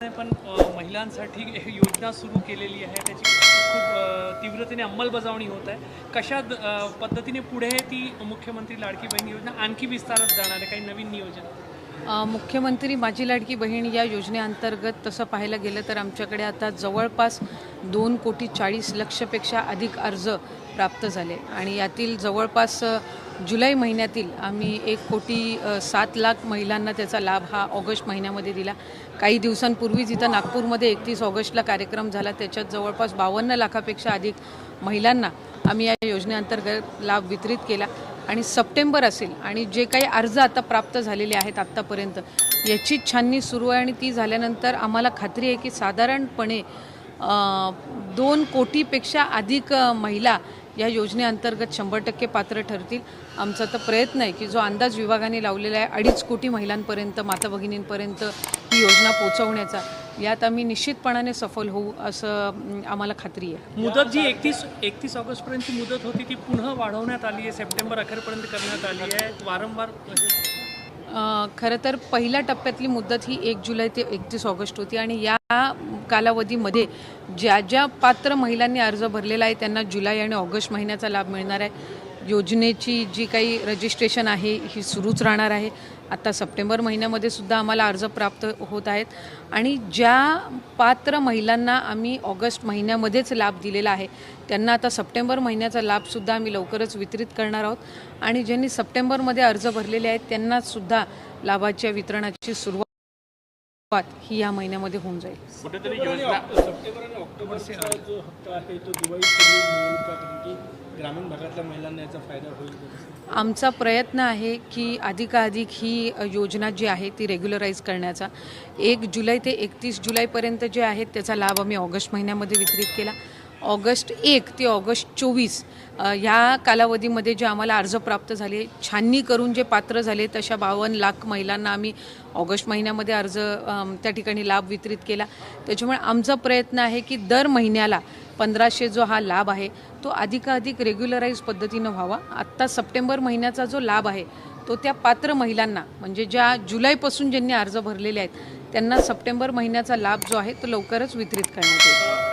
पण महिलांसाठी योजना सुरू केलेली आहे. त्याची खूप तीव्रतेने अंमलबजावणी होत आहे. कशा पद्धतीने पुढे ती मुख्यमंत्री लाडकी बहीण योजना आणखी विस्तारत जाणार आहे? काही नवीन नियोजन? मुख्यमंत्री माझी लाडकी बहीण या योजनेअंतर्गत तसं पाहायला गेलं तर आमच्याकडे आता जवळपास दोन कोटी चाळीस लक्षपेक्षा अधिक अर्ज प्राप्त झाले. आणि यातील जवळपास जुलै महिन्यातील आम्ही एक कोटी सात लाख महिलांना त्याचा लाभ हा ऑगस्ट महिन्यामध्ये दिला. काही दिवसांपूर्वीच इथं नागपूरमध्ये एकतीस ऑगस्टला कार्यक्रम झाला त्याच्यात जवळपास बावन्न लाखापेक्षा अधिक महिलांना आम्ही या योजनेअंतर्गत लाभ वितरित केला. आणि सप्टेंबर असेल आणि जे काही अर्ज आता प्राप्त झालेले आहेत आत्तापर्यंत याची छाननी सुरू आहे आणि ती झाल्यानंतर आम्हाला खात्री आहे की साधारणपणे दोन कोटीपेक्षा अधिक महिला या योजनेअंतर्गत शंभर टक्के पात्र ठरतील. आमचा तर प्रयत्न आहे की जो अंदाज विभागाने लावलेला आहे अडीच कोटी महिलांपर्यंत माता भगिनींपर्यंत ही योजना पोचवण्याचा यात आम्ही निश्चितपणाने सफल होऊ असं आम्हाला खात्री आहे. मुदत जी एकतीस एकतीस ऑगस्टपर्यंतची मुदत होती ती पुन्हा वाढवण्यात आली आहे. सप्टेंबर अखेरपर्यंत करण्यात आली आहे. वारंवार अ, खरं तर पहिल्या टप्प्यातली मुदत ही एक जुलै ते एकतीस ऑगस्ट होती आणि या कालावधीमध्ये ज्या ज्या पात्र महिलांनी अर्ज भरलेला आहे त्यांना जुलै आणि ऑगस्ट महिन्याचा लाभ मिळणार आहे. योजनेची जी काही रजिस्ट्रेशन आहे ही सुरूच राहणार आहे. आता सप्टेंबर महिन्यामध्ये सुद्धा आम्हाला अर्ज प्राप्त होत आहेत. आणि ज्या पात्र महिलांना आम्ही ऑगस्ट महिन्यामध्येच लाभ दिलेला आहे त्यांना आता सप्टेंबर महिन्याचा लाभसुद्धा आम्ही लवकरच वितरित करणार आहोत. आणि ज्यांनी सप्टेंबरमध्ये अर्ज भरलेले आहेत त्यांना सुद्धा लाभाच्या वितरणाची सुरुवात ही या महिन्यामध्ये होऊन जाईल. ग्रामीण भागातल्या महिलांना याचा फायदा होईल आमचा प्रयत्न आहे की अधिकाधिक ही योजना जी आहे ती रेग्युलराईज करण्याचा. एक जुलै ते एकतीस जुलैपर्यंत जे आहेत त्याचा लाभ आम्ही ऑगस्ट महिन्यामध्ये वितरित केला. ऑगस्ट एक ते ऑगस्ट चोवीस ह्या कालावधीमध्ये जे आम्हाला अर्ज प्राप्त झाले छाननी करून जे पात्र झाले तशा बावन्न लाख महिलांना आम्ही ऑगस्ट महिन्यामध्ये अर्ज त्या ठिकाणी लाभ वितरित केला. त्याच्यामुळे आमचा प्रयत्न आहे की दर महिन्याला पंधराशे जो हा लाभ आहे तो अधिकाधिक रेग्युलराईज पद्धतीनं व्हावा. आत्ता सप्टेंबर महिन्याचा जो लाभ आहे तो त्या पात्र महिलांना म्हणजे ज्या जुलैपासून ज्यांनी अर्ज भरलेले आहेत त्यांना सप्टेंबर महिन्याचा लाभ जो आहे तो लवकरच वितरित करण्यात येईल.